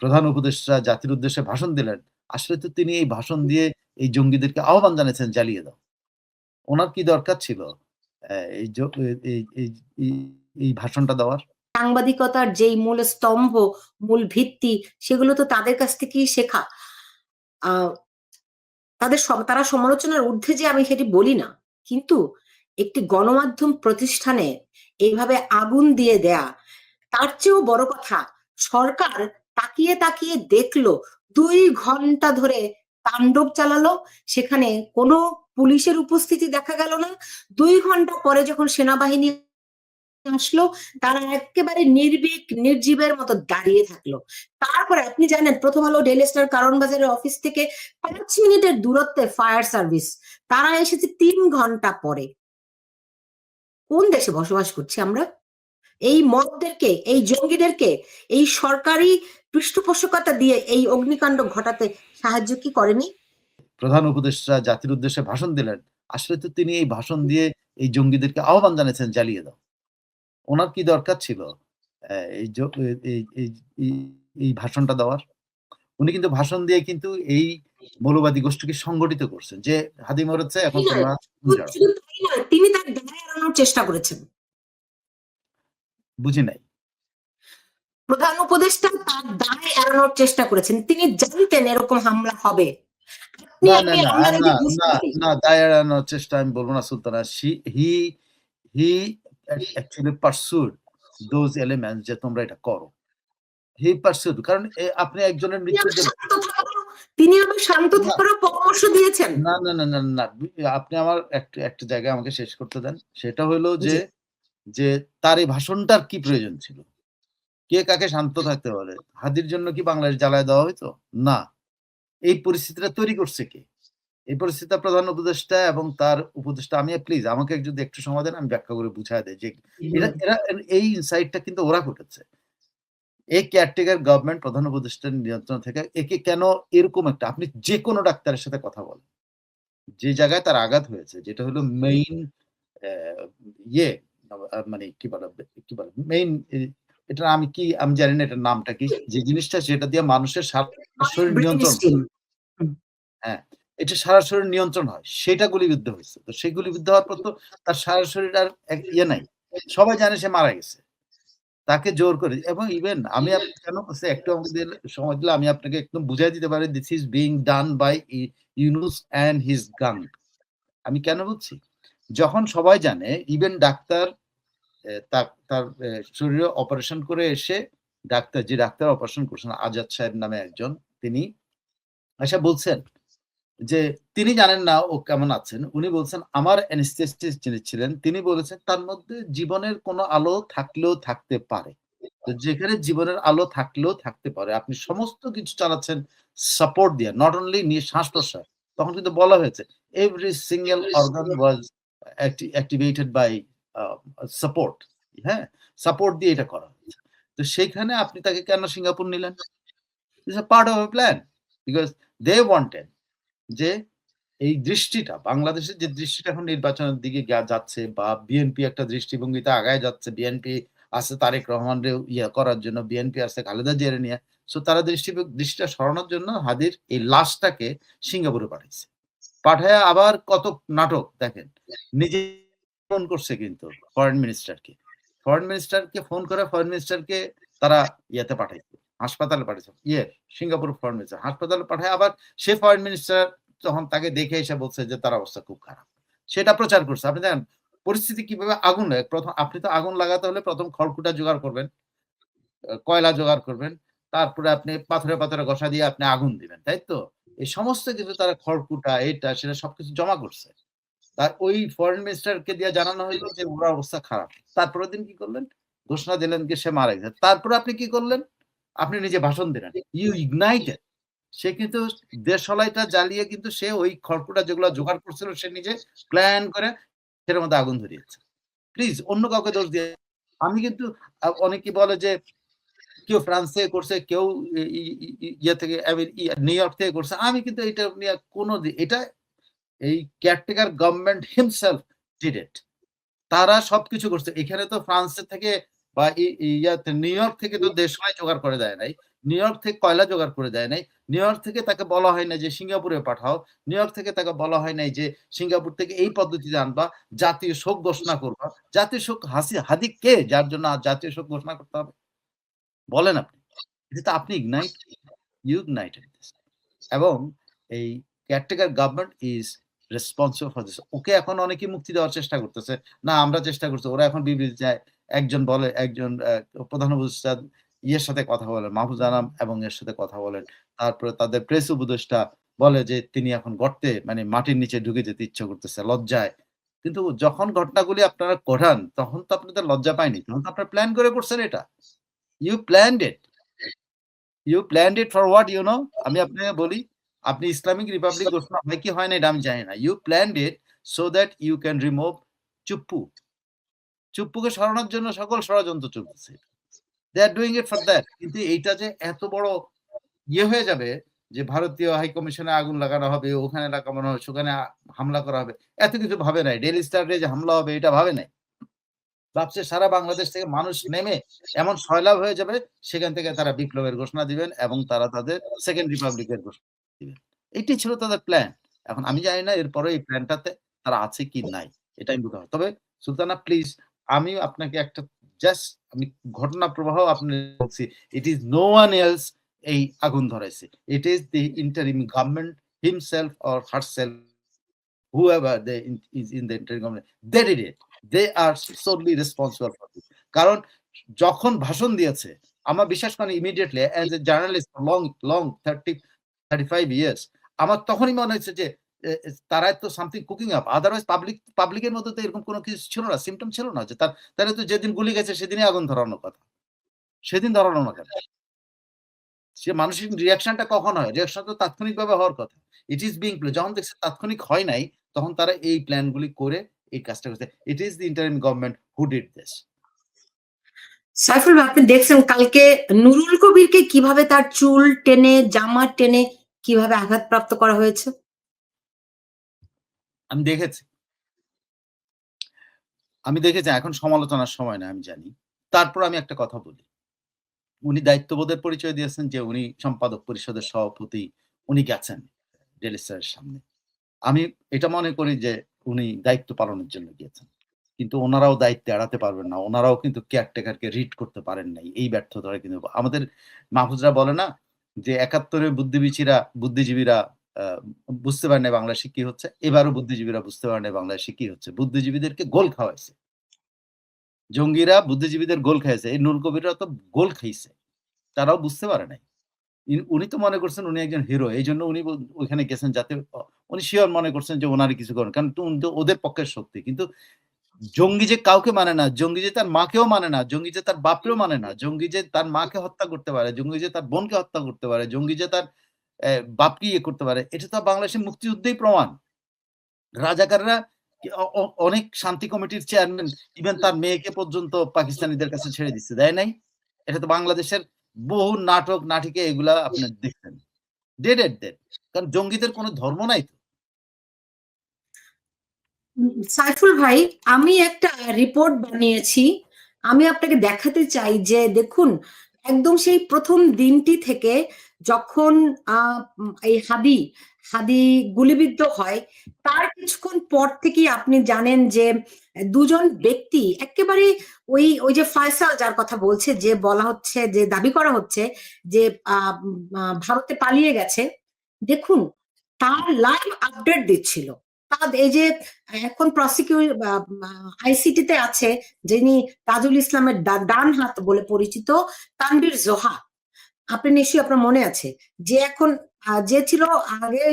প্রধান উপদেষ্টা জাতির উদ্দেশ্যে ভাষণ দিলেন। আসলে তো তিনি এই ভাষণ দিয়ে এই জঙ্গিদেরকে আহ্বান জানিয়েছেন, জ্বালিয়ে দাও। ওনার কি দরকার ছিল? এই ভাষণটা দেওয়ার? সাংবাদিকতার যেই মূল স্তম্ভ, মূল ভিত্তি, সেগুলো তো তাদের কাছ থেকেই শেখা। তাদের তারা সমালোচনার ঊর্ধ্বে যে আমি সেটি বলি না, কিন্তু একটি গণমাধ্যম প্রতিষ্ঠানে এইভাবে আগুন দিয়ে দেয়া, তার চেয়েও বড় কথা, সরকার তাকিয়ে তাকিয়ে দেখল, দুই ঘণ্টা ধরে তাণ্ডব চালালো, সেখানে কোনো পুলিশের উপস্থিতি দেখা গেল না। দুই ঘণ্টা পরে যখন সেনাবাহিনী আসলো, তারা একেবারে নির্ভীক, নির্জীবের মতো দাঁড়িয়ে থাকল। তারপরে আপনি জানেন, প্রথম আলো ডেলি স্টার কারণ বাজারের অফিস থেকে পাঁচ মিনিটের দূরত্বে ফায়ার সার্ভিস। তারা এসেছে তিন ঘণ্টা পরে। কোন দেশে বসবাস করছি আমরা? এই মদদেরকে, এই জঙ্গিদেরকে, এই সরকারি পৃষ্ঠপোষকতা দিয়ে এই অগ্নিকাণ্ড ঘটাতে সাহায্য কি করেনি? প্রধান উপদেষ্টা জাতির উদ্দেশ্যে ভাষণ দিলেন। আসলে তো তিনি এই ভাষণ দিয়ে এই জঙ্গিদেরকে আহ্বান জানিয়েছেন জ্বালিয়ে দাও। ওনার কি দরকার ছিল? এই ভাষণটা দেওয়ার। উনি কিন্তু ভাষণ দিয়ে কিন্তু এই মৌলবাদী গোষ্ঠীকে সংগঠিত করছেন যে হাদি মরেছে এখন তোমরা তিনি তার চেষ্টা করেছেন। বুঝি নাই। প্রধান উপদেষ্টা তার দায় এড়ানোর চেষ্টা করেছেন। তিনি জানতেন এরকম হামলা হবে। আপনি না দায় এড়ানোর চেষ্টা আমি বলব না Sultana. He he actually pursued those elements যে তোমরা এটা করো। হি পারসুড কারণ আপনি একজনের মৃত্যু তিনি আবার শান্ত। থাকারও পরামর্শ দিয়েছেন। না না না না না আপনি আমার একটা একটা জায়গায় আমাকে শেষ করতে দেন। সেটা হলো যে যে তার এই ভাষণটার কি প্রয়োজন ছিল? কে কাকে শান্ত থাকতে বলে? হাদির জন্য কি বাংলাদেশ জ্বালায় দেওয়া হয়তো না। এই পরিস্থিতিটা তৈরি করছে কে? এই পরিস্থিতিটা প্রধান উপদেষ্টা এবং তার উপদেষ্টা আমি প্লিজ আমাকে যদি একটু সময় দেন আমি ব্যাখ্যা করে বুঝাই দেয় যে এরা এরা এই ইনসাইটটা কিন্তু ওরা ঘটেছে। এই কেয়ারটেকার গভর্নমেন্ট প্রধান উপদেষ্টার নিয়ন্ত্রণ থেকে একে কেন এরকম একটা আপনি যে কোনো ডাক্তারের সাথে কথা বলেন। যে জায়গায় তার আঘাত হয়েছে যেটা হলো মেইন ইয়ে মানে কি বলে কি বলে মেইন এটা আমি কি আমি জানি না এটার নামটা কি যে জিনিসটা সেটা দিয়ে মানুষের সারা শরীর নিয়ন্ত্রণ হ্যাঁ এটা সারা শরীর নিয়ন্ত্রণ হয় সেটা গুলিবিদ্ধ হয়েছে। তো সেই গুলিবিদ্ধ হওয়ার পর তো তার সারা শরীর আর ইয়ে নাই। সবাই জানে সে মারা গেছে। তাকে জোর করে এবং ইভেন আমি কেন একটু আমাকে দিলে সময় দিলে আমি আপনাকে একদম বুঝাই দিতে পারি this is being done by Yunus and his gang আমি কেন বলছি? যখন সবাই জানে ইভেন ডাক্তার তার শরীরে অপারেশন করে এসে ডাক্তার যে ডাক্তার অপারেশন করছেন আজাদ সাহেব নামে একজন তিনি আশা বলছেন যে তিনি জানেন না ও কেমন আছেন। উনি বলছেন আমার অ্যানেস্থেসিস্ট যিনি ছিলেন তিনি বলেছেন তার মধ্যে জীবনের কোনো আলো থাকলেও থাকতে পারে। তো যেখানে জীবনের আলো থাকলেও থাকতে পারে আপনি সমস্ত কিছু চালাচ্ছেন সাপোর্ট দিয়ে নট অনলি নিয়ে শ্বাস প্রশ্বাস তখন কিন্তু বলা হয়েছে every single organ was activated by support হ্যাঁ? সাপোর্ট দিয়ে এটা করা তো সেইখানে আপনি তাকে কেন সিঙ্গাপুর নিলেন? Part of a plan because they wanted যে এই দৃষ্টিটা, বাংলাদেশের যে দৃষ্টিটা এখন নির্বাচনের দিকে যাচ্ছে বা বিএনপি একটা দৃষ্টিভঙ্গিতে আগায় যাচ্ছে বিএনপি আছে তারেক রহমান ইয়ে করার জন্য বিএনপি আছে খালেদা জিয়ারে নিয়ে সো তারা দৃষ্টি, দৃষ্টিটা সরানোর জন্য হাদির এই লাশটাকে সিঙ্গাপুরে পাঠিয়েছে পাঠায় আবার কত নাটক, দেখেন, নিজে ফোন করছে কিন্তু ফরেন মিনিস্টারকে ফরেন মিনিস্টারকে ফোন করে ফরেন মিনিস্টারকে তারা ইয়েতে পাঠাইছে, হাসপাতালে পাঠিয়েছে ইয়ে সিঙ্গাপুর ফরেন মিনিস্টার হাসপাতালে পাঠায় আবার সে ফরেন মিনিস্টার তখন তাকে দেখে এসে বলছে যে তার অবস্থা খুব খারাপ। সেটা প্রচার করছে। আপনি জানেন পরিস্থিতি কীভাবে আগুন লাগে প্রথম, আপনি তো আগুন লাগাতে হলে প্রথম খড়কুটা জোগাড় করবেন কয়লা জোগাড় করবেন, তারপরে আপনি পাথরে পাথরে ঘষা দিয়ে আপনি আগুন দিবেন, তাই তো? এই সমস্ত কিছু তারা খড়কুটা, এটা, সেটা সবকিছু জমা করছে। তার ওই ফরেন মিনিস্টারকে দিয়ে জানানো হইল যে ওরা অবস্থা খারাপ। তারপরের দিন কি করলেন? ঘোষণা দিলেন যে সে মারা গেছে। তারপরে আপনি কি করলেন? আপনি নিজে ভাষণ দিলেন। ইউ ইগনাইটেড সে কিন্তু দেশলাইটা জ্বালিয়ে কিন্তু সে ওই খড়কুটা যেগুলো জোগাড় করছিল, সে নিজে প্ল্যান করে সেটার মধ্যে আগুন ধরিয়েছে। প্লিজ অন্য কাউকে দোষ দিয়ে আমি কিন্তু অনেকে বলে যে কেউ ফ্রান্স থেকে করছে, কেউ ইয়ে থেকে নিউ ইয়র্ক থেকে করছে। আমি কিন্তু এটা নিয়ে কোনো এটা এই কেয়ারটেকার গভর্নমেন্ট হিমসেলফ ডিড তারা সবকিছু করছে। এখানে তো ফ্রান্সের থেকে বা ইয়াতে নিউ ইয়র্ক থেকে তো দেশলাই জোগাড় করে দেয় নাই। নিউ ইয়র্ক থেকে কয়লা জোগাড় করে দেয় নাই। নিউ ইয়র্ক থেকে তাকে বলা হয় না যে সিঙ্গাপুরে পাঠাও। নিউ ইয়র্ক থেকে তাকে বলা হয় নাই যে সিঙ্গাপুর থেকে এই পদ্ধতিতে আনবা। জাতীয় শোক ঘোষণা করবা। জাতীয় শোক হাসি, হাদি কে? যার জন্য জাতীয় শোক ঘোষণা করতে হবে। বলেন আপনি। এটা আপনি ইগনাইট ইউ ইগনাইটেড এবং এই caretaker government is responsible for this okay এখন অনেকে মুক্তি দেওয়ার চেষ্টা করতেছে। না, আমরা চেষ্টা করছি। ওরা এখন বিবৃতি চায়, একজন বলে, একজন প্রধান উপদেষ্টা ইয়ের সাথে কথা বলেন, মাহফুজ আনাম এবং এর সাথে কথা বলেন। তারপরে তাদের প্রেস উপদেষ্টা বলে যে, তিনি এখন গর্তে মানে মাটির নিচে ঢুকে যেতে ইচ্ছে করতেছে, লজ্জায়। কিন্তু যখন ঘটনাগুলি আপনারা করান তখন তো আপনাদের লজ্জা পায়নি। তখন তো আপনারা প্ল্যান করে করছেন এটা। You planned it you planned it for what you know আমি আপনাকে বলি আপনি ইসলামিক রিপাবলিক ঘোষণা হয় কি হয় না এটা আমি জানি না। You planned it so that you can remove Chuppu. চুপ্পুকে সরানোর জন্য সকল ষড়যন্ত্র চলতেছে। They are doing it for that কিন্তু এইটা যে এত বড় ইয়ে হয়ে যাবে যে ভারতীয় হাই কমিশনে আগুন লাগানো হবে, ওখানে লাগানো হবে, সেখানে হামলা করা হবে, এত কিছু ভাবে নাই। ডেলি স্টারে যে হামলা হবে, এটা ভাবে নাই। ভাবছে সারা বাংলাদেশ থেকে মানুষ নেমে এমন সয়লাভ হয়ে যাবে, সেখান থেকে তারা বিপ্লবের ঘোষণা দিবেন এবং তারা তাদের সেকেন্ড রিপাবলিকের ঘোষণা দিবেন। এটি ছিল তাদের প্ল্যান এখন আমি জানি না এরপরে এই প্ল্যানটাতে তারা আছে কি নাই এটা আমি বুঝতে পারব। তবে সুলতানা প্লিজ আমি আপনাকে একটা জাস্ট আমি ঘটনা প্রবাহ আপনি বলছি it is no one else এই আগুন ধরাইছে। It is the interim government himself or herself whoever they in, is in the interim government they did it. They are solely responsible for it কারণ যখন ভাষণ দিয়েছে আমার বিশ্বাস করেন immediately as a journalist long long thirty thirty five years আমার তখনই মনে হয়েছে যে তারা তো something cooking up otherwise public পাবলিকের মধ্যে তো এরকম কোনো কিছু ছিল না সিমটম ছিল না যে তার, তাহলে তো যেদিন গুলি গেছে সেদিনই আগুন ধরানোর কথা। সেদিন ধরানো না কেন? সে মানসিক রিয়াকশনটা কখন হয়? রিয়াকশন তো তাৎক্ষণিকভাবে হওয়ার কথা। ইট ইজ বিং প্লে যখন দেখছে তাৎক্ষণিক হয় নাই, তখন তারা এই প্ল্যানগুলি করে এই কাজটা করছে। It is the interim government who did this Saiful আপনি দেখছেন কালকে নুরুল কবিরকে কীভাবে তার চুল টেনে, জামা টেনে কীভাবে আঘাতপ্রাপ্ত করা হয়েছে? আমি দেখেছি। আমি দেখেছি, এখন সমালোচনার সময় না, আমি জানি। তারপর আমি একটা কথা বলি। উনি দায়িত্ববোধের পরিচয় দিয়েছেন যে উনি সম্পাদক পরিষদের সভাপতি, উনি গেছেন ডেলি সামনে। আমি এটা মনে করি যে উনি দায়িত্ব পালনের জন্য গিয়েছেন। কিন্তু ওনারাও দায়িত্ব এড়াতে পারবেন না, ওনারাও কিন্তু কেয়ারটেকারকে রিড করতে পারেন নাই, এই ব্যর্থতাটা কিন্তু আমাদের মাহফুজরা বলে না যে একাত্তরের বুদ্ধিবীচিরা, বুদ্ধিজীবীরা বুঝতে পারে না বাংলাদেশে কি হচ্ছে, এবারও বুদ্ধিজীবীরা বুঝতে পারে না বাংলাদেশে কি হচ্ছে। বুদ্ধিজীবীদেরকে গোল খাওয়াইছে। জঙ্গিরা বুদ্ধিজীবীদের গোল খাইছে। এই নুল কবিররা তো গোল খাইছে। তারাও বুঝতে পারে নাই। উনি তো মনে করছেন উনি একজন হিরো, এই জন্য উনি ওইখানে গেছেন যাতে উনি শিওর মনে করছেন যে ওনারই কিছু করেন কারণ ওদের পক্ষের শক্তি। কিন্তু জঙ্গি যে কাউকে মানে না, জঙ্গি যে তার মাকেও মানে না, জঙ্গি যে তার বাপকেও মানে না, জঙ্গি যে তার মাকে হত্যা করতে পারে, জঙ্গি যে তার বোনকে হত্যা করতে পারে, জঙ্গি যে তার বাপকে ইয়ে করতে পারে, এটা তো বাংলাদেশের মুক্তিযুদ্ধেই প্রমাণ। রাজাকাররা অনেক শান্তি কমিটির চেয়ারম্যান ইভেন তার মেয়েকে পর্যন্ত পাকিস্তানিদের কাছে ছেড়ে দিচ্ছে, দেয় নাই? এটা তো বাংলাদেশের বহু নাটক, নাটিকে এগুলা আপনি দেখছেন ডেড এট ডেড কারণ জঙ্গিদের কোনো ধর্ম নাই তো। সাইফুল ভাই, আমি একটা রিপোর্ট বানিয়েছি। আমি আপনাকে দেখাতে চাই যে, দেখুন, একদম সেই প্রথম দিনটি থেকে যখন এই হাদি হাদি গুলিবিদ্ধ হয়, তার কিছুক্ষণ পর থেকেই আপনি জানেন যে, দুজন ব্যক্তি, একেবারে ওই ওই যে ফয়সাল যার কথা বলছে, যে বলা হচ্ছে, যে দাবি করা হচ্ছে যে ভারতে পালিয়ে গেছে, দেখুন, তার লাইভ আপডেট দিচ্ছিল। এই যে, এখন প্রসিকিউ আইসিটি তে আছে যিনি তাজুল ইসলামের ডান হাত বলে পরিচিত তানবীর জোহা। আপনি নিশ্চয়ই আপনার মনে আছে যে এখন যে ছিল আগে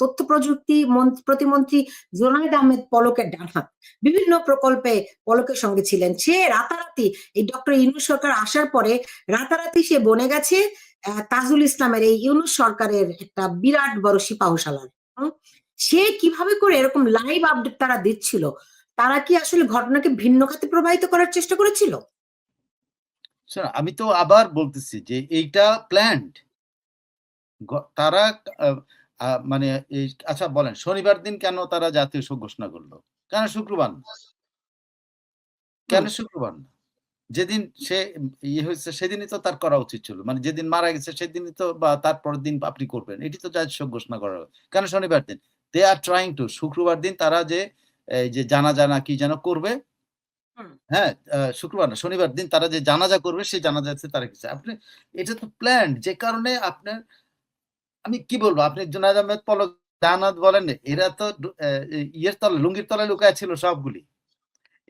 তথ্য প্রযুক্তি প্রতিমন্ত্রী জোনায়েদ আহমেদ পলকের ডান হাত। বিভিন্ন প্রকল্পে পলকের সঙ্গে ছিলেন। সে রাতারাতি, এই ডক্টর ইউনুস সরকার আসার পরে রাতারাতি সে বনে গেছে তাজুল ইসলামের এই ইউনুস সরকারের একটা বিরাট বড় সিপাহশালার? সে কীভাবে করে এরকম লাইভ আপডেট তারা দিচ্ছিল? তারা কি আসলে ঘটনাকে ভিন্ন খাতে প্রবাহিত করার চেষ্টা করেছিল? আমি তো আবার বলতেছি যে এইটা প্ল্যান্ড তারা মানে এই আচ্ছা বলেন শনিবার দিন কেন তারা জাতীয় শোক ঘোষণা করল? কেন শুক্রবার না? কেন শুক্রবার না? যেদিন সে ইয়ে হয়েছে সেদিনই তো তার করা উচিত ছিল। মানে যেদিন মারা গেছে সেদিনই তো বা তার পরের দিন আপনি করবেন। এটি তো জাজ শোক ঘোষণা করা। কেন শনিবার দিন? দে আর ট্রাইং টু শুক্রবার দিন তারা যে এই যে জানাজা না কি যেন করবে হ্যাঁ শুক্রবার না শনিবার দিন তারা যে জানাজা করবে সেই জানাজাতে তারা কিছু আপনি এটা তো প্ল্যান যে কারণে আপনার আমি কি বলব আপনি জুনায়দ আহমেদ পলক জানাত বলেন এরা তো ইয়ের তলে লুঙ্গির তলায় লুকায় ছিল সবগুলি।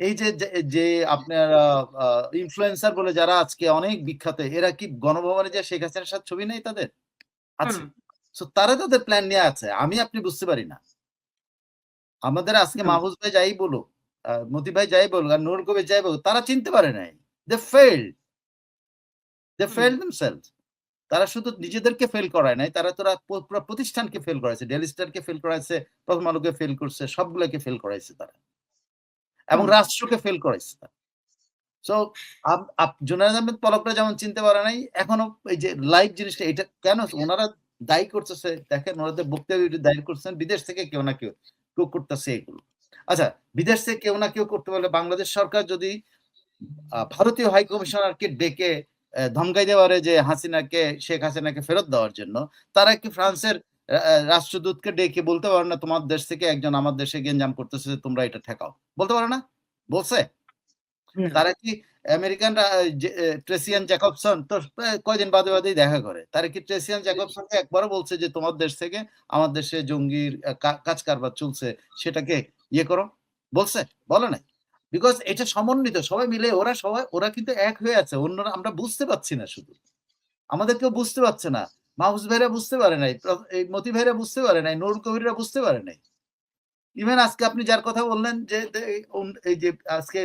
এই যে যে- যে আপনার ইনফ্লুয়েন্সার বলে যারা আজকে অনেক বিখ্যাত এরা কি গণভবনে যে শেখ হাসিনার সাথে ছবি নেই তাদের? আছে। সো তারা তাদের প্ল্যান নিয়ে আছে। আমি আপনি বুঝতে পারি না। আমাদের আজকে হুম। মাহফুজ ভাই যাই বলুক মতি ভাই যাই বলুক আর নুর কবির যাই বলুক তারা চিনতে পারে নাই। They fail they. Fail themselves তারা শুধু নিজেদেরকে ফেল করায় নাই তারা তোরা পুরো প্রতিষ্ঠানকে ফেল করাইছে। ডেলি স্টারকে ফেল করাইছে প্রথম আলোকে ফেল করছে সবগুলোকে ফেল করাইছে তারা। এবং রাষ্ট্রকে ফেল করাইছে তারা। সো জুনায়দ আহমেদ পলকরা যেমন চিনতে পারে নাই এখনও এই যে লাইভ জিনিসটা এটা কেন ওনারা দায়ী করতেছে, দেখেন ওনাদের বক্তব্য দায়ী করছেন, বিদেশ থেকে কেউ না কেউ কেউ করতেছে এগুলো। আচ্ছা বিদেশ থেকে কেউ না কেউ করতে পারলে বাংলাদেশ সরকার যদি ভারতীয় হাই কমিশনারকে ডেকে ধমকাই দেওয়ারে যে হাসিনাকে, শেখ হাসিনাকে ফেরত দেওয়ার জন্য, তারা কি ফ্রান্সের রাষ্ট্রদূতকে ডেকে বলতে পারে না, তোমার দেশ থেকে একজন আমার দেশে গেঞ্জাম করতেছে, তোমরা এটা ঠেকাও বলতে পারে না? বলছে। তারা কি আমেরিকান ট্রেসিয়ান জ্যাকবসন তো কয়দিন বাদে বাদেই দেখা করে। তারা কি ট্রেসিয়ান জ্যাকবসনকে একবারও বলছে যে তোমার দেশ থেকে আমার দেশে জঙ্গির কাজ কারবার চলছে সেটাকে ইয়ে করো? বলছে? বলে নাই। বিকজ এটা সমন্বিত সবাই মিলে ওরা সবাই ওরা কিন্তু এক হয়ে আছে অন্যরা আমরা বুঝতে পারছি না শুধু। আমাদের কেউ বুঝতে পারছে না। মাহুস ভাইরা বুঝতে পারে নাই এই মতি ভাইরা বুঝতে পারে নাই নুর কবিররা বুঝতে পারে নাই। ইভেন আজকে আপনি যার কথা বললেন যে এই যে আজকে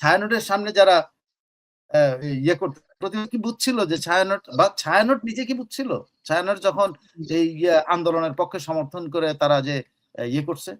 ছায়ানটের সামনে যারা ইয়ে করতে প্রতিপক্ষ কি বুঝছিল যে ছায়ানট বা ছায়ানট নিজে কি বুঝছিল? ছায়ানট যখন এই ইয়ে আন্দোলনের পক্ষে সমর্থন করে তারা যে ইয়ে করছে?